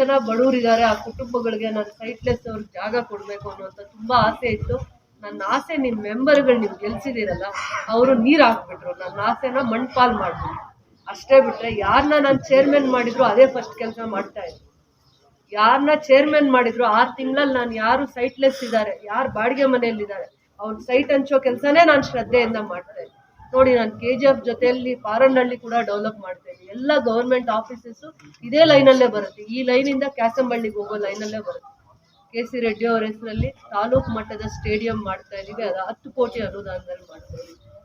ಜನ ಬಡವರಿದ್ದಾರೆ, ಆ ಕುಟುಂಬಗಳಿಗೆ ನಾನು ಸೈಟ್ಲೆಸ್ ಅವ್ರಿಗೆ ಜಾಗ ಕೊಡಬೇಕು ಅನ್ನೋಂಥ ತುಂಬ ಆಸೆ ಇತ್ತು. ನನ್ನ ಆಸೆ ನಿಮ್ಮ ಮೆಂಬರ್ಗಳು ನೀವು ಗೆಲ್ಸಿದ್ದೀರಲ್ಲ, ಅವರು ನೀರು ಹಾಕ್ಬಿಟ್ರು. ನನ್ನ ಆಸೆನ ಮಣ್ಪಾಲ್ ಮಾಡಿದ್ರು ಅಷ್ಟೇ ಬಿಟ್ಟರೆ ಯಾರನ್ನ ನಾನು ಚೇರ್ಮನ್ ಮಾಡಿದ್ರು ಅದೇ ಫಸ್ಟ್ ಕೆಲಸ ಮಾಡ್ತಾ ಇದ್ದೆ. ಯಾರನ್ನ ಚೇರ್ಮನ್ ಮಾಡಿದ್ರು ಆರು ತಿಂಗಳಲ್ಲಿ ನಾನು ಯಾರು ಸೈಟ್ಲೆಸ್ ಇದ್ದಾರೆ, ಯಾರು ಬಾಡಿಗೆ ಮನೆಯಲ್ಲಿದ್ದಾರೆ, ಅವ್ರ ಸೈಟ್ ಹಂಚೋ ಕೆಲಸನೇ ನಾನು ಶ್ರದ್ಧೆಯಿಂದ ಮಾಡ್ತಾ ಇದ್ದೆ. ನೋಡಿ, ನಾನು ಕೆ ಜಿ ಎಫ್ ಜೊತೆಯಲ್ಲಿ ಪಾರನಹಳ್ಳಿ ಕೂಡ ಡೆವಲಪ್ ಮಾಡ್ತಾ ಎಲ್ಲ ಗೌರ್ಮೆಂಟ್ ಆಫೀಸಸ್ಸು ಇದೇ ಲೈನಲ್ಲೇ ಬರುತ್ತೆ. ಈ ಲೈನಿಂದ ಕ್ಯಾಸಂಬಳ್ಳಿಗೆ ಹೋಗೋ ಲೈನಲ್ಲೇ ಬರುತ್ತೆ. ಕೆ ಸಿ ರೆಡ್ಡಿ ಅವರ ಹೆಸರಲ್ಲಿ ತಾಲೂಕು ಮಟ್ಟದ ಸ್ಟೇಡಿಯಂ ಮಾಡ್ತಾ ಇದೀವಿ ಅದು ಹತ್ತು ಕೋಟಿ ಅನುದಾನದಲ್ಲಿ ಮಾಡ್ತಾ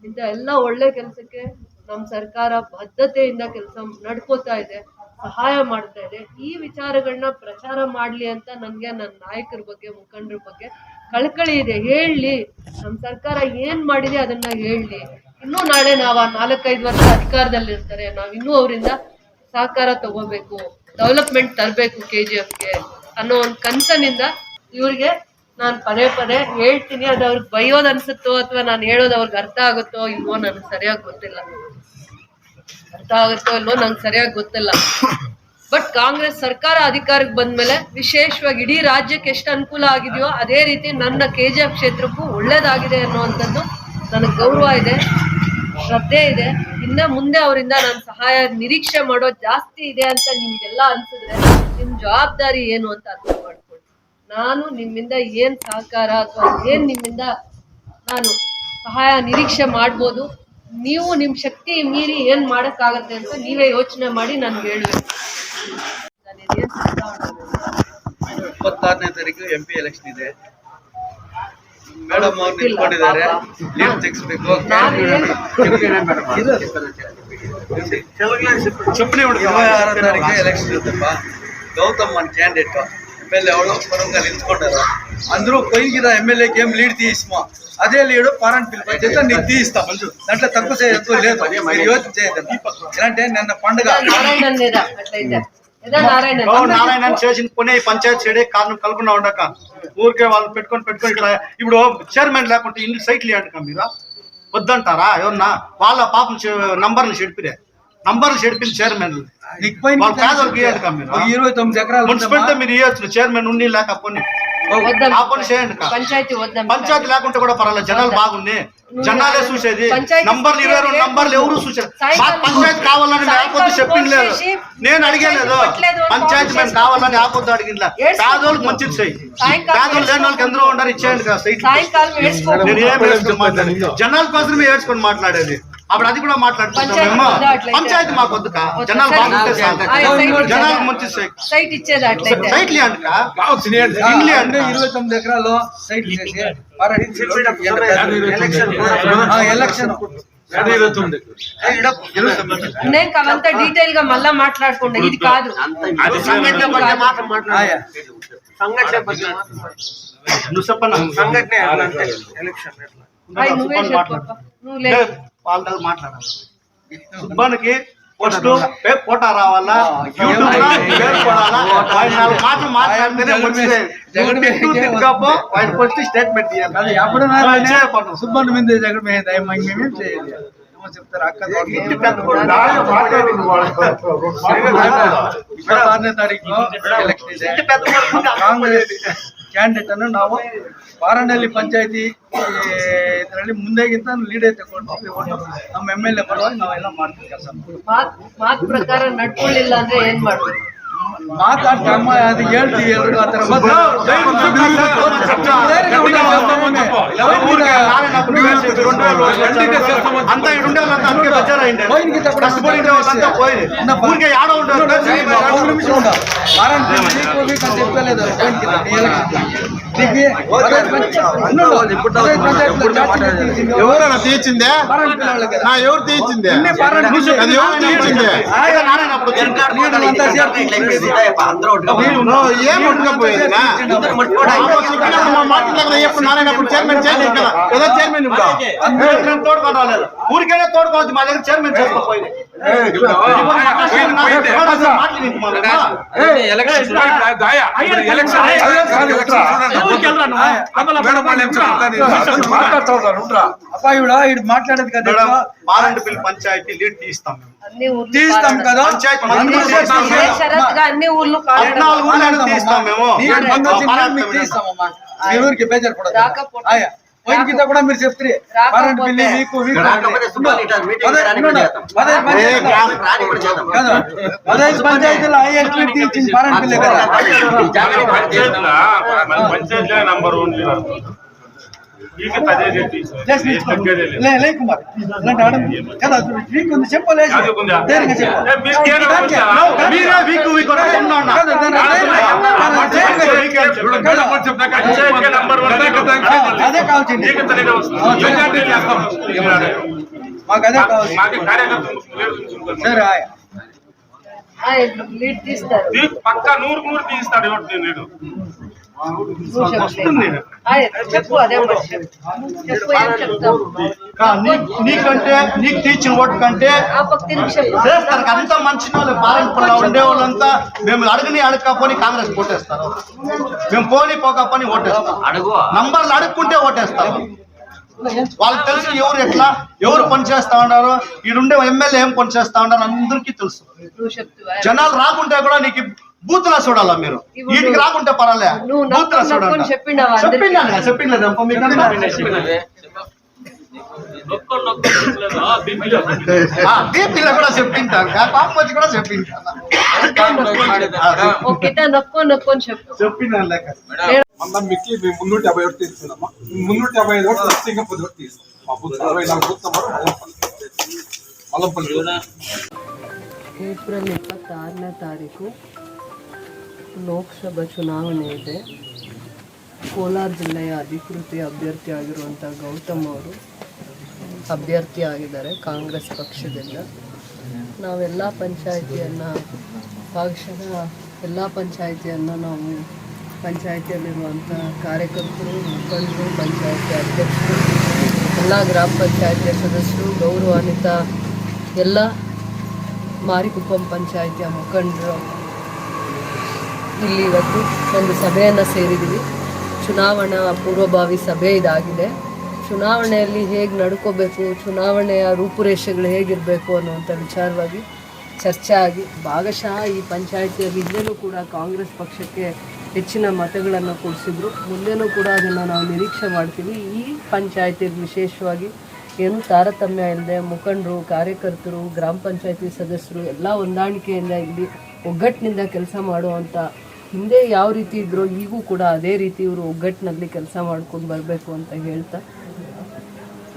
ಇಂಥ ಎಲ್ಲ ಒಳ್ಳೆ ಕೆಲಸಕ್ಕೆ ನಮ್ಮ ಸರ್ಕಾರ ಬದ್ಧತೆಯಿಂದ ಕೆಲಸ ನಡ್ಕೋತಾ ಇದೆ, ಸಹಾಯ ಮಾಡ್ತಾ ಇದೆ. ಈ ವಿಚಾರಗಳನ್ನ ಪ್ರಚಾರ ಮಾಡಲಿ ಅಂತ ನನಗೆ ನನ್ನ ನಾಯಕರ ಬಗ್ಗೆ, ಮುಖಂಡರ ಬಗ್ಗೆ ಕಳಕಳಿ ಇದೆ. ಹೇಳಲಿ ನಮ್ಮ ಸರ್ಕಾರ ಏನು ಮಾಡಿದೆ ಅದನ್ನ ಹೇಳಲಿ ಇನ್ನೂ ನಾಳೆ ನಾವು ಆ ನಾಲ್ಕೈದು ವರ್ಷ ಅಧಿಕಾರದಲ್ಲಿ ಇರ್ತಾರೆ ನಾವು ಇನ್ನೂ ಅವರಿಂದ ಸಹಕಾರ ತಗೋಬೇಕು ಡೆವಲಪ್ಮೆಂಟ್ ತರಬೇಕು ಕೆ ಜಿ ಎಫ್ಗೆ ಅನ್ನೋ ಒಂದು ಕನಸನಿಂದ ಇವ್ರಿಗೆ ನಾನು ಪದೇ ಪದೇ ಹೇಳ್ತೀನಿ. ಅದು ಅವ್ರಿಗೆ ಬೈಯೋದು ಅನ್ಸುತ್ತೋ ಅಥವಾ ನಾನು ಹೇಳೋದು ಅವ್ರಿಗೆ ಅರ್ಥ ಆಗುತ್ತೋ ಇಲ್ವೋ ನನಗೆ ಸರಿಯಾಗಿ ಗೊತ್ತಿಲ್ಲ. ಅರ್ಥ ಆಗುತ್ತೋ ಇಲ್ವೋ ನಂಗೆ ಸರಿಯಾಗಿ ಗೊತ್ತಿಲ್ಲ. ಬಟ್ ಕಾಂಗ್ರೆಸ್ ಸರ್ಕಾರ ಅಧಿಕಾರಕ್ಕೆ ಬಂದ್ಮೇಲೆ ವಿಶೇಷವಾಗಿ ಇಡೀ ರಾಜ್ಯಕ್ಕೆ ಎಷ್ಟು ಅನುಕೂಲ ಆಗಿದೆಯೋ ಅದೇ ರೀತಿ ನನ್ನ ಕೆ ಜಿ ಎಫ್ ಕ್ಷೇತ್ರಕ್ಕೂ ಒಳ್ಳೇದಾಗಿದೆ ಅನ್ನುವಂಥದ್ದು ನನಗೆ ಗೌರವ ಇದೆ, ಶ್ರದ್ಧೆ ಇದೆ. ಇನ್ನ ಮುಂದೆ ಅವರಿಂದ ನಾನು ಸಹಾಯ, ನಿರೀಕ್ಷೆ ಮಾಡೋ ಜಾಸ್ತಿ ಇದೆ ಅಂತ ನಿಮ್ಗೆಲ್ಲ ಅನ್ಸಿದ್ರೆ ನಿಮ್ ಜವಾಬ್ದಾರಿ ಏನು ಅಂತ ಅರ್ಥ ಮಾಡ್ಕೊಳ್ಳಿ. ನಾನು ನಿಮ್ಮಿಂದ ಏನ್ ಸಹಕಾರ ಅಥವಾ ಏನ್ ನಿಮ್ಮಿಂದ ನಾನು ಸಹಾಯ, ನಿರೀಕ್ಷೆ ಮಾಡ್ಬೋದು, ನೀವು ನಿಮ್ ಶಕ್ತಿ ಮೀರಿ ಏನ್ ಮಾಡಕ್ಕಾಗತ್ತೆ ಅಂತ ನೀವೇ ಯೋಚನೆ ಮಾಡಿ ನನ್ಗೆ ಹೇಳ್ಬೇಕು? ಇಪ್ಪತ್ತಾರನೇ ತಾರೀಕು ಎಂ ಪಿ ಎಲೆಕ್ಷನ್ ಇದೆ. ಮೇಡಮ್ ಅವ್ರು ನಿಂತ್ಕೊಂಡಿದ್ದಾರೆ ಲೀಡ್ ತೆಗಿಸ್ಬೇಕು ನಾನು ಏನ್- ಇರವೈ ಆರನೇ ತಾರೀಕು ಎಲೆಕ್ಷನ್ ಇರುತ್ತಪ್ಪ ಗೌತಮ್ ಒಂದು ಕ್ಯಾಂಡಿಡೇಟ್ ಎಮ್ ಎಲ್ ಎ ಅವಳು ಪರಂಗ నిల్చుకుంటారు అందరూ పోయిన ఎమ్మెల్యే గేమ్ లీడ్ తీసిమా అదే లీడు పారన్ పిల్ చేత నీకు తీయిస్తాం దాంట్లో తక్కువ చేయదు లేదు మీరు యోచన చేయదండి ఎలాంటి నిన్న పండుగ నారాయణ. చేసిన కొనే పంచాయత్ చేయడే కారణం కలగకుండా ఉండక. ఊరికే వాళ్ళు పెట్టుకొని పెట్టుకొని ఇక్కడ ఇప్పుడు చైర్మన్ లేకుంటే ఇన్ని సైట్లు లేడక మీరు? వద్దంటారా? ఎవరన్నా? వాళ్ళ పాపం నంబర్లు చెడిపిరే. నంబర్లు చెడిపింది చైర్మన్ ఇరవై తొమ్మిది ఎకరాలు మున్సిపాలిటీ మీరు ఇవ్వచ్చు చైర్మన్ ఉండి లేకపోయినా. పంచాయతీ లేకుంటే కూడా పర్వాలేదు జనాలు బాగుంది జనాలే చూసేది. నంబర్లు ఇరవై రెండు నంబర్లు ఎవరు చూసారు పంచాయతీ కావాలని లేకపోతే చెప్పింది లేదు. నేను అడిగలేదు పంచాయతీ మేము కావాలని ఆపొద్దు అడిగిన పేదోళ్ళకి మంచిది చెయ్యి. పేదోళ్ళు లేని వాళ్ళకి ఎందరో ఉండరు ఇచ్చేయండి కదా నేను ఏం జనాల కోసమే ఏడ్చుకొని మాట్లాడేది. అప్పుడు అది కూడా మాట్లాడుతున్నా పంచాయతీ మాకు వద్దు జనాలు బాగుంటే జనాలు మంచి సైట్. ఇచ్చేది అంటే ఇరవై తొమ్మిది ఎకరాల్లో సైట్ ఎలక్షన్ నేను అవంతా డీటెయిల్గా మళ్ళా మాట్లాడుకుంటా. ఇది కాదు. నువ్వు చెప్పన్నా. నువ్వు వాళ్ళతో మాట్లాడాలి. సుబ్బానికి ఫస్ట్ కోటా రావాలా? మాటలు మాట్లాడితేనే ఫస్ట్ స్టేట్మెంట్ ఇవ్వాలి ఎప్పుడు సుబ్బాన్ మీద దగ్గర మేము చేయాలి? ಕ್ಯಾಂಡಿಡೇಟ್ ಅನ್ನು ನಾವು ಬಾರನಹಳ್ಳಿ ಪಂಚಾಯತಿ ಇದರಲ್ಲಿ ಮುಂದೆಗಿಂತ ಲೀಡೇ ತಗೊಂಡು ನಮ್ಮ ಎಂ ಎಲ್ ಎ ಬರುವಾಗ ನಾವೆಲ್ಲ ಮಾಡ್ತೀವಿ ಕೆಲಸ ಮಾತು ಪ್ರಕಾರ ನಡ್ಕೊಳ್ಳಿಲ್ಲ ಅಂದ್ರೆ ಏನ್ ಮಾಡ್ಬೇಕು ಮಾತಾಡ್ತಮ್ಮ ಅದು ಹೇಳ್ತೀವಿ ಎಲ್ರಿಗೂ ಆ ಥರ నారాయణప్పుడు వేసి రెండు వేలు వచ్చారు. అంతా ఇక్కడ ఉండే వాళ్ళంతా అందుకే బెజారైంది. కష్టపడి ఉండే వాళ్ళంతా పోయింది. ఊరికే ఆడ ఉండేవాళ్ళు ఒక నిమిషం ఉండు. వారానికి నీకు మీకు అని చెప్పలేదు పోయినకి నీ ఎలక్షన్. నీకు పదహైదు పంచాయతీ- ఉండు. పదహైదు పంచాయతీలో జాతీయ తీసింది. ఎవరన్నా తీర్చిందే పారాయణ పిల్లలకి కదా. నా ఎవరు తీర్చిందే నిన్నే పారాయణ అది ఎవరు తీర్చిందే ఆయన ఏం ఉండకపోయేదినా మాట్లాడలేదు చైర్మన్ చైర్మన్ కదా ఏదో చైర్మన్ ఇప్పుడు ఊరికైనా తోడుకోవచ్చు మా దగ్గర చైర్మన్ చేసుకోపోయింది మాట్లాడేది ఇడు మాట్లాడదు కదా మారంటిపల్లి పంచాయతీ లీడ్ తీస్తాం తీస్తాం కదా అన్ని ఊర్లు తీస్తాం మేము తీస్తామమ్మా మీ ఊరికి బేజారు పడదు పోయిన కింద కూడా మీరు చెప్తే కరెంట్ బిల్లు మీకు పదహైదు పంచాయతీలో ఐఎస్పీటీ ఇచ్చింది కరెంట్ బిల్లు కదా పంచాయతీలో నంబర్ ఉంది అదే పక్క నూరు నూరు తీస్తాడు నేను. చెప్పు. అదే నీకంటే నీకు టీచింగ్ ఓటు కంటే చేస్తారు అంత మంచి వాళ్ళు పాలనపల్లిలో ఉండే వాళ్ళంతా మేము అడగని అడగకపోని కాంగ్రెస్ ఓటేస్తారు మేము పోని పోకపోని ఓటేస్తాం అడుగు నంబర్లు అడుక్కుంటే ఓటేస్తాం వాళ్ళకి తెలుసు ఎవరు ఎట్లా ఎవరు పని చేస్తా ఉన్నారు ఈడుండే ఎమ్మెల్యే ఏం పనిచేస్తా ఉన్నారు అందరికీ తెలుసు జనాలు రాకుంటే కూడా నీకు బూతులా చూడాలా మీరు? వీటికి రాకుంటే పర్వాలే. బూతులా చూడాలి చెప్పిండా చెప్పిండలేదు బీపీలో కూడా యాభై ఒకటి తీసుకున్నామా యాభై ఐదు ఒకటి లక్ష ఇంకా పది ఒకటి తీసుకున్నాం మా అరవై నాలుగు తారీఖు. ಲೋಕಸಭಾ ಚುನಾವಣೆ ಇದೆ. ಕೋಲಾರ ಜಿಲ್ಲೆಯ ಅಧಿಕೃತ ಅಭ್ಯರ್ಥಿಯಾಗಿರುವಂಥ ಗೌತಮ್ ಅವರು ಅಭ್ಯರ್ಥಿ ಆಗಿದ್ದಾರೆ ಕಾಂಗ್ರೆಸ್ ಪಕ್ಷದಿಂದ. ನಾವೆಲ್ಲ ಪಂಚಾಯಿತಿಯನ್ನು ಪಕ್ಷದ ಎಲ್ಲ ಪಂಚಾಯಿತಿಯನ್ನು ನಾವು ಪಂಚಾಯಿತಿಯಲ್ಲಿರುವಂಥ ಕಾರ್ಯಕರ್ತರು, ಮುಖಂಡರು, ಪಂಚಾಯಿತಿ ಅಧ್ಯಕ್ಷರು, ಎಲ್ಲ ಗ್ರಾಮ ಪಂಚಾಯಿತಿಯ ಸದಸ್ಯರು, ಗೌರವಾನ್ವಿತ ಎಲ್ಲ ಮಾರಿಕುಪ್ಪಂ ಪಂಚಾಯಿತಿಯ ಮುಖಂಡರು ಇಲ್ಲಿ ಇವತ್ತು ಒಂದು ಸಭೆಯನ್ನು ಸೇರಿದ್ದೀವಿ. ಚುನಾವಣಾ ಪೂರ್ವಭಾವಿ ಸಭೆ ಇದಾಗಿದೆ. ಚುನಾವಣೆಯಲ್ಲಿ ಹೇಗೆ ನಡ್ಕೋಬೇಕು, ಚುನಾವಣೆಯ ರೂಪುರೇಷೆಗಳು ಹೇಗಿರಬೇಕು ಅನ್ನುವಂಥ ವಿಚಾರವಾಗಿ ಚರ್ಚೆ ಆಗಿ ಭಾಗಶಃ ಈ ಪಂಚಾಯಿತಿಯಲ್ಲಿ ಹಿಂದೆನೂ ಕೂಡ ಕಾಂಗ್ರೆಸ್ ಪಕ್ಷಕ್ಕೆ ಹೆಚ್ಚಿನ ಮತಗಳನ್ನು ಕೊಡಿಸಿದ್ರು. ಮುಂದೆನೂ ಕೂಡ ಅದನ್ನು ನಾವು ನಿರೀಕ್ಷೆ ಮಾಡ್ತೀವಿ. ಈ ಪಂಚಾಯಿತಿಯಲ್ಲಿ ವಿಶೇಷವಾಗಿ ಏನು ತಾರತಮ್ಯ ಇಲ್ಲದೆ ಮುಖಂಡರು, ಕಾರ್ಯಕರ್ತರು, ಗ್ರಾಮ ಪಂಚಾಯತಿ ಸದಸ್ಯರು ಎಲ್ಲ ಹೊಂದಾಣಿಕೆಯಿಂದ ಇಲ್ಲಿ ಒಗ್ಗಟ್ಟಿನಿಂದ ಕೆಲಸ ಮಾಡುವಂಥ ಹಿಂದೆ ಯಾವ ರೀತಿ ಇದ್ರೋ ಈಗೂ ಕೂಡ ಅದೇ ರೀತಿ ಇವರು ಒಗ್ಗಟ್ಟಿನಲ್ಲಿ ಕೆಲಸ ಮಾಡ್ಕೊಂಡು ಬರಬೇಕು ಅಂತ ಹೇಳ್ತಾ,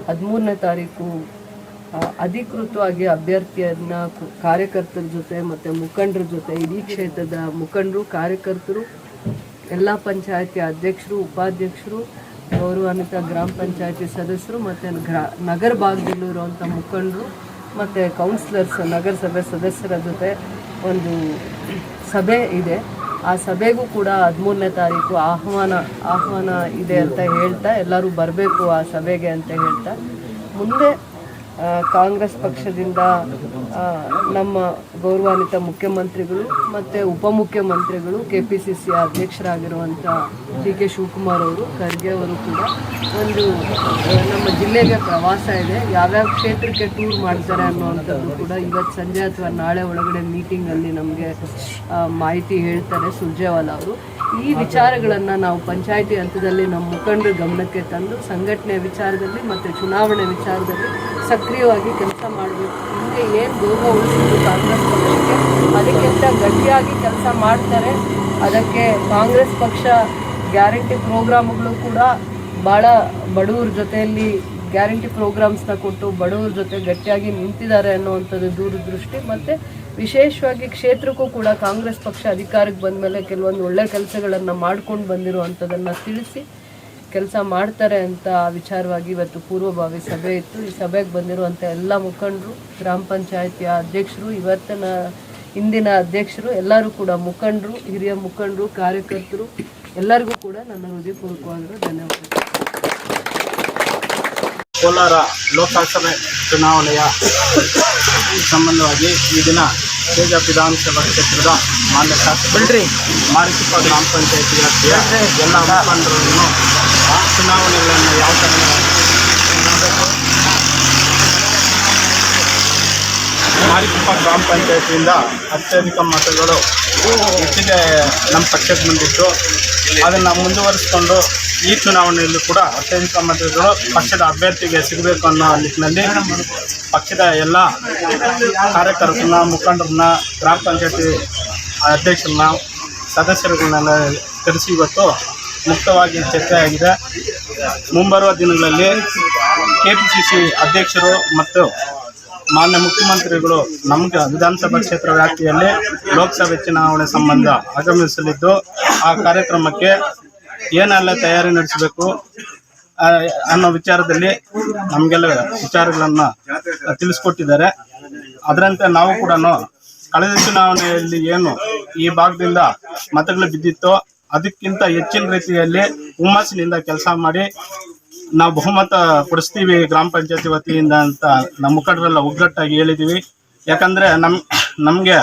ಹದಿಮೂರನೇ ತಾರೀಕು ಅಧಿಕೃತವಾಗಿ ಅಭ್ಯರ್ಥಿಯನ್ನ ಕಾರ್ಯಕರ್ತರ ಜೊತೆ ಮತ್ತು ಮುಖಂಡರ ಜೊತೆ, ಇಡೀ ಕ್ಷೇತ್ರದ ಮುಖಂಡರು, ಕಾರ್ಯಕರ್ತರು, ಎಲ್ಲ ಪಂಚಾಯತಿ ಅಧ್ಯಕ್ಷರು, ಉಪಾಧ್ಯಕ್ಷರು, ಗೌರವಾನ್ವಿತ ಗ್ರಾಮ ಪಂಚಾಯತಿ ಸದಸ್ಯರು ಮತ್ತು ಗ್ರಾ, ನಗರ ಭಾಗದಲ್ಲಿರುವಂಥ ಮುಖಂಡರು ಮತ್ತು ಕೌನ್ಸಿಲರ್ಸ್ ನಗರಸಭೆ ಸದಸ್ಯರ ಜೊತೆ ಒಂದು ಸಭೆ ಇದೆ. ಆ ಸಭೆಗೂ ಕೂಡ ಹದಿಮೂರನೇ ತಾರೀಕು ಆಹ್ವಾನ ಆಹ್ವಾನ ಇದೆ ಅಂತ ಹೇಳ್ತಾ ಎಲ್ಲರೂ ಬರಬೇಕು ಆ ಸಭೆಗೆ ಅಂತ ಹೇಳ್ತಾ. ಮುಂದೆ ಕಾಂಗ್ರೆಸ್ ಪಕ್ಷದಿಂದ ನಮ್ಮ ಗೌರವಾನ್ವಿತ ಮುಖ್ಯಮಂತ್ರಿಗಳು ಮತ್ತು ಉಪಮುಖ್ಯಮಂತ್ರಿಗಳು ಕೆ ಪಿ ಸಿ ಸಿ ಅಧ್ಯಕ್ಷರಾಗಿರುವಂಥ ಡಿ ಕೆ ಶಿವಕುಮಾರ್ ಅವರು, ಖರ್ಗೆ ಅವರು ಕೂಡ ಒಂದು ನಮ್ಮ ಜಿಲ್ಲೆಗೆ ಪ್ರವಾಸ ಇದೆ. ಯಾವ್ಯಾವ ಕ್ಷೇತ್ರಕ್ಕೆ ಟೂರ್ ಮಾಡ್ತಾರೆ ಅನ್ನುವಂಥದ್ದು ಕೂಡ ಇವತ್ತು ಸಂಜೆ ಅಥವಾ ನಾಳೆ ಒಳಗಡೆ ಮೀಟಿಂಗಲ್ಲಿ ನಮಗೆ ಮಾಹಿತಿ ಹೇಳ್ತಾರೆ ಸುರ್ಜೇವಾಲಾ ಅವರು. ಈ ವಿಚಾರಗಳನ್ನು ನಾವು ಪಂಚಾಯಿತಿ ಹಂತದಲ್ಲಿ ನಮ್ಮ ಮುಖಂಡರ ಗಮನಕ್ಕೆ ತಂದು ಸಂಘಟನೆ ವಿಚಾರದಲ್ಲಿ ಮತ್ತು ಚುನಾವಣೆ ವಿಚಾರದಲ್ಲಿ ಸಕ್ರಿಯವಾಗಿ ಕೆಲಸ ಮಾಡಬೇಕು. ಹಿಂದೆ ಏನು ಗೌರವ ಉಳಿಸಿದ್ರು ಕಾಂಗ್ರೆಸ್ ಪಕ್ಷಕ್ಕೆ ಅದಕ್ಕಿಂತ ಗಟ್ಟಿಯಾಗಿ ಕೆಲಸ ಮಾಡ್ತಾರೆ. ಅದಕ್ಕೆ ಕಾಂಗ್ರೆಸ್ ಪಕ್ಷ ಗ್ಯಾರಂಟಿ ಪ್ರೋಗ್ರಾಮ್ಗಳು ಕೂಡ ಭಾಳ ಬಡವ್ರ ಜೊತೆಯಲ್ಲಿ ಗ್ಯಾರಂಟಿ ಪ್ರೋಗ್ರಾಮ್ಸ್ನ ಕೊಟ್ಟು ಬಡವ್ರ ಜೊತೆ ಗಟ್ಟಿಯಾಗಿ ನಿಂತಿದ್ದಾರೆ ಅನ್ನುವಂಥದ್ದು ದೂರದೃಷ್ಟಿ. ಮತ್ತು ವಿಶೇಷವಾಗಿ ಕ್ಷೇತ್ರಕ್ಕೂ ಕೂಡ ಕಾಂಗ್ರೆಸ್ ಪಕ್ಷ ಅಧಿಕಾರಕ್ಕೆ ಬಂದ ಮೇಲೆ ಕೆಲವೊಂದು ಒಳ್ಳೆ ಕೆಲಸಗಳನ್ನು ಮಾಡ್ಕೊಂಡು ಬಂದಿರುವಂಥದ್ದನ್ನು ತಿಳಿಸಿ ಕೆಲಸ ಮಾಡ್ತಾರೆ ಅಂತ ವಿಚಾರವಾಗಿ ಇವತ್ತು ಪೂರ್ವಭಾವಿ ಸಭೆ ಇತ್ತು. ಈ ಸಭೆಗೆ ಬಂದಿರುವಂಥ ಎಲ್ಲ ಮುಖಂಡರು, ಗ್ರಾಮ ಪಂಚಾಯತಿಯ ಅಧ್ಯಕ್ಷರು, ಇವತ್ತಿನ ಇಂದಿನ ಅಧ್ಯಕ್ಷರು, ಎಲ್ಲರೂ ಕೂಡ ಮುಖಂಡರು, ಹಿರಿಯ ಮುಖಂಡರು, ಕಾರ್ಯಕರ್ತರು, ಎಲ್ಲರಿಗೂ ಕೂಡ ನನ್ನ ಹೃದಯಪೂರ್ವಕವಾಗಿರೋ ಧನ್ಯವಾದ ಕೋಲಾರ ಲೋಕಸಭೆ ಚುನಾವಣೆಯ ಸಂಬಂಧವಾಗಿ ಈ ದಿನ ತೇಜ ವಿಧಾನಸಭಾ ಕ್ಷೇತ್ರದ ಮಾನ್ಯ ಶಾಸಕರು ಮಾರಿಕುಪ್ಪ ಗ್ರಾಮ ಪಂಚಾಯತಿ ವ್ಯಾಪ್ತಿಯ ಎಲ್ಲ ಮುಖಂಡರನ್ನು ಚುನಾವಣೆಗಳನ್ನು ಯಾವ ಥರ ಮಾರಿಕುಪ್ಪ ಗ್ರಾಮ ಪಂಚಾಯತಿಯಿಂದ ಅತ್ಯಧಿಕ ಮತಗಳು ಹೆಚ್ಚಿಗೆ ನಮ್ಮ ಪಕ್ಷಕ್ಕೆ ಬಂದಿತ್ತು. ಅದನ್ನು ಮುಂದುವರಿಸಿಕೊಂಡು ಈ ಚುನಾವಣೆಯಲ್ಲೂ ಕೂಡ ಅತ್ಯಧಿಕ ಮತಗಳು ಪಕ್ಷದ ಅಭ್ಯರ್ಥಿಗೆ ಸಿಗಬೇಕು ಅನ್ನೋ ನಿಟ್ಟಿನಲ್ಲಿ ಪಕ್ಷದ ಎಲ್ಲ ಕಾರ್ಯಕರ್ತರನ್ನ, ಮುಖಂಡರನ್ನ, ಗ್ರಾಮ ಪಂಚಾಯತಿ ಅಧ್ಯಕ್ಷರನ್ನ ಸದಸ್ಯರುಗಳನ್ನೆಲ್ಲ ಕರೆಸಿ ಇವತ್ತು ಮುಕ್ತವಾಗಿ ಚರ್ಚೆ ಆಗಿದೆ. ಮುಂಬರುವ ದಿನಗಳಲ್ಲಿ ಕೆ ಪಿ ಸಿ ಸಿ ಅಧ್ಯಕ್ಷರು ಮತ್ತು ಮಾನ್ಯ ಮುಖ್ಯಮಂತ್ರಿಗಳು ನಮ್ಗೆ ವಿಧಾನಸಭಾ ಕ್ಷೇತ್ರ ವ್ಯಾಪ್ತಿಯಲ್ಲಿ ಲೋಕಸಭೆ ಚುನಾವಣೆ ಸಂಬಂಧ ಆಗಮಿಸಲಿದ್ದು, ಆ ಕಾರ್ಯಕ್ರಮಕ್ಕೆ ಏನೆಲ್ಲ ತಯಾರಿ ನಡೆಸಬೇಕು ಅನ್ನೋ ವಿಚಾರದಲ್ಲಿ ನಮಗೆಲ್ಲ ವಿಚಾರಗಳನ್ನು ತಿಳಿಸ್ಕೊಟ್ಟಿದ್ದಾರೆ. ಅದರಂತೆ ನಾವು ಕೂಡ ಕಳೆದ ಚುನಾವಣೆಯಲ್ಲಿ ಏನು ಈ ಭಾಗದಿಂದ ಮತಗಳು ಬಿದ್ದಿತ್ತೋ, ಅದಕ್ಕಿಂತ ಹೆಚ್ಚಿನ ರೀತಿಯಲ್ಲಿ ಹುಮ್ಮಸ್ಸಿನಿಂದ ಕೆಲಸ ಮಾಡಿ ನಾವು ಬಹುಮತ ಕೊಡಿಸ್ತೀವಿ ಗ್ರಾಮ ಪಂಚಾಯತಿ ವತಿಯಿಂದ ಅಂತ ನಮ್ಮ ಮುಖಂಡರೆಲ್ಲ ಒಗ್ಗಟ್ಟಾಗಿ ಹೇಳಿದೀವಿ ಯಾಕಂದ್ರೆ ನಮ್, ನಮ್ಗೆ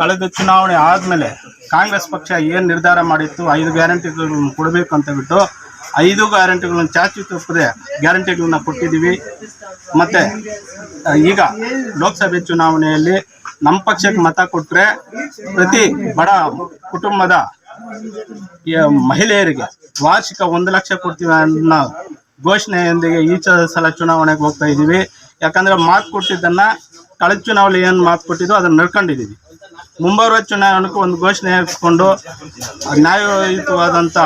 ಕಳೆದ ಚುನಾವಣೆ ಆದ್ಮೇಲೆ ಕಾಂಗ್ರೆಸ್ ಪಕ್ಷ ಏನ್ ನಿರ್ಧಾರ ಮಾಡಿತ್ತು? ಐದು ಗ್ಯಾರಂಟಿಗಳನ್ನು ಕೊಡಬೇಕು ಅಂತ ಬಿಟ್ಟು ಐದು ಗ್ಯಾರಂಟಿಗಳನ್ನು ಚಾಚು ತಪ್ಪದೆ ಗ್ಯಾರಂಟಿಗಳನ್ನ ಕೊಟ್ಟಿದ್ದೀವಿ. ಮತ್ತೆ, ಈಗ ಲೋಕಸಭೆ ಚುನಾವಣೆಯಲ್ಲಿ ನಮ್ಮ ಪಕ್ಷಕ್ಕೆ ಮತ ಕೊಟ್ಟರೆ ಪ್ರತಿ ಬಡ ಕುಟುಂಬದ ಮಹಿಳೆಯರಿಗೆ ವಾರ್ಷಿಕ ಒಂದು ಲಕ್ಷ ಕೊಡ್ತೀವಿ ಅನ್ನೋ ಘೋಷಣೆಯೊಂದಿಗೆ ಈ ಚ- ಸಲ ಚುನಾವಣೆಗೆ ಹೋಗ್ತಾ ಇದ್ದೀವಿ. ಯಾಕಂದ್ರೆ ಮಾತು ಕೊಟ್ಟಿದ್ದನ್ನ ಕಳೆದ ಚುನಾವಣೆ ಏನು ಮಾತು ಕೊಟ್ಟಿದ್ದು ಅದನ್ನ ನಡ್ಕೊಂಡಿದ್ದೀವಿ. ಮುಂಬರುವ ಚುನಾವಣೆಗೂ ಒಂದು ಘೋಷಣೆ ಹಾಕಿಕೊಂಡು ನ್ಯಾಯಯುತವಾದಂಥ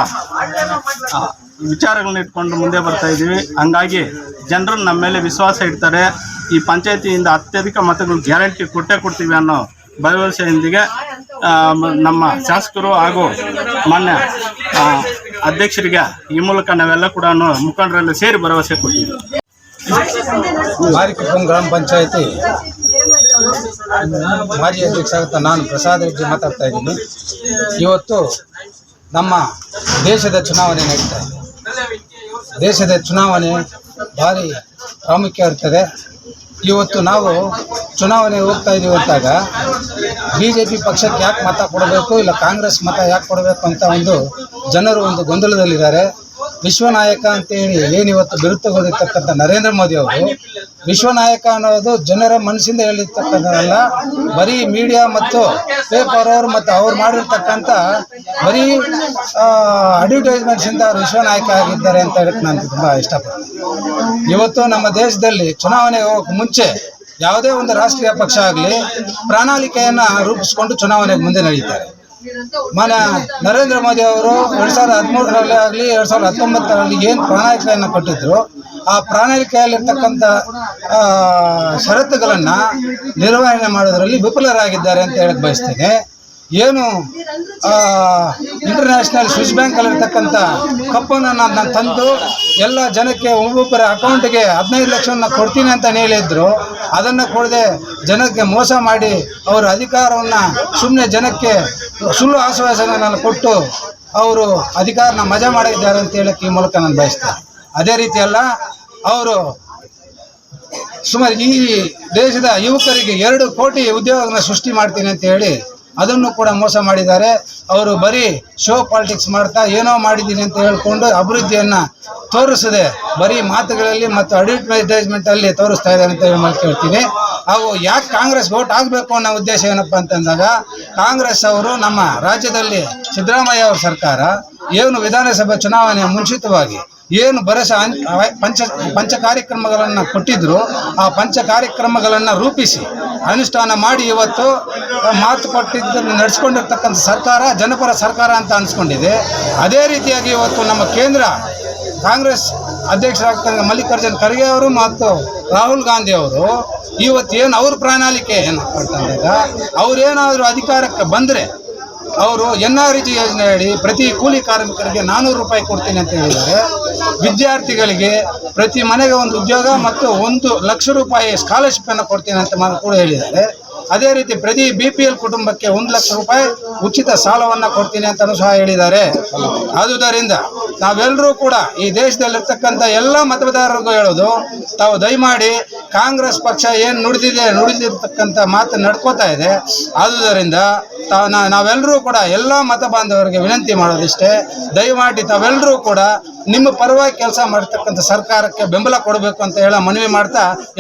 ಆ, ವಿಚಾರಗಳನ್ನ ಇಟ್ಕೊಂಡು ಮುಂದೆ ಬರ್ತಾ ಇದ್ದೀವಿ. ಹಂಗಾಗಿ ಜನರು ನಮ್ಮ ಮೇಲೆ ವಿಶ್ವಾಸ ಇಡ್ತಾರೆ. ಈ ಪಂಚಾಯತಿಯಿಂದ ಅತ್ಯಧಿಕ ಮತಗಳು ಗ್ಯಾರಂಟಿ ಕೊಟ್ಟೇ ಕೊಡ್ತೀವಿ ಅನ್ನೋ ಭರವಸೆಯೊಂದಿಗೆ ನಮ್ಮ ಶಾಸಕರು ಹಾಗೂ ಮಾನ್ಯ ಅಧ್ಯಕ್ಷರಿಗೆ ಈ ಮೂಲಕ ನಾವೆಲ್ಲ ಕೂಡ ಮುಖಂಡರೆಲ್ಲ ಸೇರಿ ಭರವಸೆ ಕೊಟ್ಟಿದ್ದೀವಿ. ಗ್ರಾಮ ಪಂಚಾಯತಿ ಮಾಜಿ ಅಧ್ಯಕ್ಷ ನಾನು ಪ್ರಸಾದ್ ರೆಡ್ಡಿ ಮಾತಾಡ್ತಾ ಇದ್ದೀನಿ. ಇವತ್ತು ನಮ್ಮ ದೇಶದ ಚುನಾವಣೆ ನಡೀತಾ ಇದೆ. ದೇಶದ ಚುನಾವಣೆ ಭಾರಿ ಪ್ರಾಮುಖ್ಯ ಇರ್ತದೆ. ಇವತ್ತು ನಾವು ಚುನಾವಣೆ ಹೋಗ್ತಾ ಇದ್ದೀವಿ ಅಂತಾಗ ಬಿ ಜೆ ಪಿ ಪಕ್ಷಕ್ಕೆ ಯಾಕೆ ಮತ ಕೊಡಬೇಕು ಇಲ್ಲ ಕಾಂಗ್ರೆಸ್ ಮತ ಯಾಕೆ ಕೊಡಬೇಕು ಅಂತ ಒಂದು ಜನರು ಒಂದು ಗೊಂದಲದಲ್ಲಿದ್ದಾರೆ. ವಿಶ್ವನಾಯಕ ಅಂತೇಳಿ ಏನಿವತ್ತು ಬಿರುತ್ತುಗೊಳಿರ್ತಕ್ಕಂಥ ನರೇಂದ್ರ ಮೋದಿ ಅವರು, ವಿಶ್ವನಾಯಕ ಅನ್ನೋದು ಜನರ ಮನಸ್ಸಿಂದ ಹೇಳಿರ್ತಕ್ಕಂಥದ್ದಲ್ಲ. ಬರೀ ಮೀಡಿಯಾ ಮತ್ತು ಪೇಪರ್ ಅವರು ಮತ್ತು ಅವ್ರು ಮಾಡಿರ್ತಕ್ಕಂಥ ಬರೀ ಅಡ್ವರ್ಟೈಸ್ಮೆಂಟ್ಸಿಂದ ಅವರು ವಿಶ್ವನಾಯಕ ಆಗಿದ್ದಾರೆ ಅಂತ ಹೇಳಕ್ಕೆ ನಾನು ತುಂಬ ಇಷ್ಟಪಡ್ತೀನಿ. ಇವತ್ತು ನಮ್ಮ ದೇಶದಲ್ಲಿ ಚುನಾವಣೆ ಹೋಗೋಕೆ ಮುಂಚೆ ಯಾವುದೇ ಒಂದು ರಾಷ್ಟ್ರೀಯ ಪಕ್ಷ ಆಗಲಿ ಪ್ರಣಾಳಿಕೆಯನ್ನು ರೂಪಿಸಿಕೊಂಡು ಚುನಾವಣೆಗೆ ಮುಂದೆ ನಡೀತಾರೆ. ಮಾನ್ಯ ನರೇಂದ್ರ ಮೋದಿ ಅವರು ಎರಡ್ ಸಾವಿರದ ಹದಿಮೂರರಲ್ಲಿ ಆಗಲಿ, ಎರಡ್ ಸಾವಿರದ ಹತ್ತೊಂಬತ್ತರಲ್ಲಿ ಏನು ಪ್ರಣಾಳಿಕೆಯನ್ನು ಕೊಟ್ಟಿದ್ರು, ಆ ಪ್ರಣಾಳಿಕೆಯಲ್ಲಿರ್ತಕ್ಕಂಥ ಷರತ್ತುಗಳನ್ನ ನಿರ್ವಹಣೆ ಮಾಡೋದರಲ್ಲಿ ವಿಫಲರಾಗಿದ್ದಾರೆ ಅಂತ ಹೇಳಕ್ ಬಯಸ್ತೇನೆ. ಏನು ಇಂಟರ್ನ್ಯಾಷನಲ್ ಸ್ವಿಸ್ ಬ್ಯಾಂಕಲ್ಲಿರ್ತಕ್ಕಂಥ ಕಪ್ಪನ್ನು ನಾನು ತಂದು ಎಲ್ಲ ಜನಕ್ಕೆ ಒಬ್ಬೊಬ್ಬರ ಅಕೌಂಟ್ಗೆ ಹದಿನೈದು ಲಕ್ಷವನ್ನು ಕೊಡ್ತೀನಿ ಅಂತ ಹೇಳಿದ್ರು. ಅದನ್ನು ಕೊಡದೆ ಜನಕ್ಕೆ ಮೋಸ ಮಾಡಿ ಅವರ ಅಧಿಕಾರವನ್ನು ಸುಮ್ಮನೆ ಜನಕ್ಕೆ ಸುಳ್ಳು ಆಶ್ವಾಸನೆಯನ್ನು ಕೊಟ್ಟು ಅವರು ಅಧಿಕಾರನ ಮಜಾ ಮಾಡಿದ್ದಾರೆ ಅಂತ ಹೇಳಕ್ಕೆ ಈ ಮೂಲಕ ನಾನು ಬಯಸ್ತೇನೆ. ಅದೇ ರೀತಿ ಅಲ್ಲ, ಅವರು ಸುಮಾರು ಈ ದೇಶದ ಯುವಕರಿಗೆ ಎರಡು ಕೋಟಿ ಉದ್ಯೋಗನ ಸೃಷ್ಟಿ ಮಾಡ್ತೀನಿ ಅಂತ ಹೇಳಿ ಅದನ್ನು ಕೂಡ ಮೋಸ ಮಾಡಿದ್ದಾರೆ. ಅವರು ಬರೀ ಶೋ ಪಾಲಿಟಿಕ್ಸ್ ಮಾಡ್ತಾ ಏನೋ ಮಾಡಿದ್ದೀನಿ ಅಂತ ಹೇಳ್ಕೊಂಡು ಅಭಿವೃದ್ಧಿಯನ್ನ ತೋರಿಸದೆ ಬರೀ ಮಾತುಗಳಲ್ಲಿ ಮತ್ತು ಅಡ್ವರ್ಟೈಸ್ಮೆಂಟ್ ಅಲ್ಲಿ ತೋರಿಸ್ತಾ ಇದ್ದಾರೆ ಅಂತ ಹೇಳಿ ಕೇಳ್ತೀನಿ ಅವು ಯಾಕೆ ಕಾಂಗ್ರೆಸ್ ವೋಟ್ ಆಗಬೇಕು ಅನ್ನೋ ಉದ್ದೇಶ ಏನಪ್ಪ ಅಂತಂದಾಗ, ಕಾಂಗ್ರೆಸ್ ಅವರು ನಮ್ಮ ರಾಜ್ಯದಲ್ಲಿ ಸಿದ್ದರಾಮಯ್ಯ ಅವರ ಸರ್ಕಾರ ಏನು ವಿಧಾನಸಭೆ ಚುನಾವಣೆ ಮುಂಚಿತವಾಗಿ ಏನು ಬರಸ ಪಂಚ ಪಂಚ ಕಾರ್ಯಕ್ರಮಗಳನ್ನು ಕೊಟ್ಟಿದ್ರು, ಆ ಪಂಚ ಕಾರ್ಯಕ್ರಮಗಳನ್ನು ರೂಪಿಸಿ, ಅನುಷ್ಠಾನ ಮಾಡಿ ಇವತ್ತು ಮಾತು ಕೊಟ್ಟಿದ್ದನ್ನು ನಡೆಸ್ಕೊಂಡಿರ್ತಕ್ಕಂಥ ಸರ್ಕಾರ, ಜನಪರ ಸರ್ಕಾರ ಅಂತ ಅನಿಸ್ಕೊಂಡಿದೆ. ಅದೇ ರೀತಿಯಾಗಿ ಇವತ್ತು ನಮ್ಮ ಕೇಂದ್ರ ಕಾಂಗ್ರೆಸ್ ಅಧ್ಯಕ್ಷರಾಗ್ತಾರೆ ಮಲ್ಲಿಕಾರ್ಜುನ್ ಖರ್ಗೆ ಅವರು ಮತ್ತು ರಾಹುಲ್ ಗಾಂಧಿ ಅವರು ಇವತ್ತು ಏನು ಅವ್ರ ಪ್ರಣಾಳಿಕೆ ಏನಪ್ಪ ಅಂತಂದಾಗ ಅವರೇನಾದರೂ ಅಧಿಕಾರಕ್ಕೆ ಬಂದರೆ ಅವರು ಎನ್ ಆರ್ ಜಿ ಯೋಜನೆ ಅಡಿ ಪ್ರತಿ ಕೂಲಿ ಕಾರ್ಮಿಕರಿಗೆ ನಾನ್ನೂರು ರೂಪಾಯಿ ಕೊಡ್ತೀನಿ ಅಂತ ಹೇಳಿದ್ದಾರೆ. ವಿದ್ಯಾರ್ಥಿಗಳಿಗೆ ಪ್ರತಿ ಮನೆಗೆ ಒಂದು ಉದ್ಯೋಗ ಮತ್ತು ಒಂದು ಲಕ್ಷ ರೂಪಾಯಿ ಸ್ಕಾಲರ್ಶಿಪ್ ಅನ್ನು ಕೊಡ್ತೀನಿ ಅಂತ ಕೂಡ ಹೇಳಿದ್ದಾರೆ. ಅದೇ ರೀತಿ ಪ್ರತಿ ಬಿ ಪಿ ಎಲ್ ಕುಟುಂಬಕ್ಕೆ ಒಂದು ಲಕ್ಷ ರೂಪಾಯಿ ಉಚಿತ ಸಾಲವನ್ನ ಕೊಡ್ತೀನಿ ಅಂತಲೂ ಸಹ ಹೇಳಿದ್ದಾರೆ. ಆದುದರಿಂದ ನಾವೆಲ್ಲರೂ ಕೂಡ ಈ ದೇಶದಲ್ಲಿರ್ತಕ್ಕಂಥ ಎಲ್ಲ ಮತದಾರರಿಗೂ ಹೇಳೋದು, ತಾವು ದಯಮಾಡಿ ಕಾಂಗ್ರೆಸ್ ಪಕ್ಷ ಏನು ನುಡಿದಿದೆ, ನುಡಿದಿರ್ತಕ್ಕಂಥ ಮಾತು ನಡ್ಕೋತಾ ಇದೆ. ಆದುದರಿಂದ ನಾವೆಲ್ಲರೂ ಕೂಡ ಎಲ್ಲ ಮತ ಬಾಂಧವರಿಗೆ ವಿನಂತಿ ಮಾಡೋದಿಷ್ಟೇ. ದಯಮಾಡಿ ತಾವೆಲ್ಲರೂ ಕೂಡ ನಿಮ್ಮ ಪರವಾಗಿ ಕೆಲಸ ಮಾಡ್ತಕ್ಕಂಥ ಸರ್ಕಾರಕ್ಕೆ ಬೆಂಬಲ ಕೊಡಬೇಕು ಅಂತ ಹೇಳ ಮನವಿ ಮಾಡ್ತಾ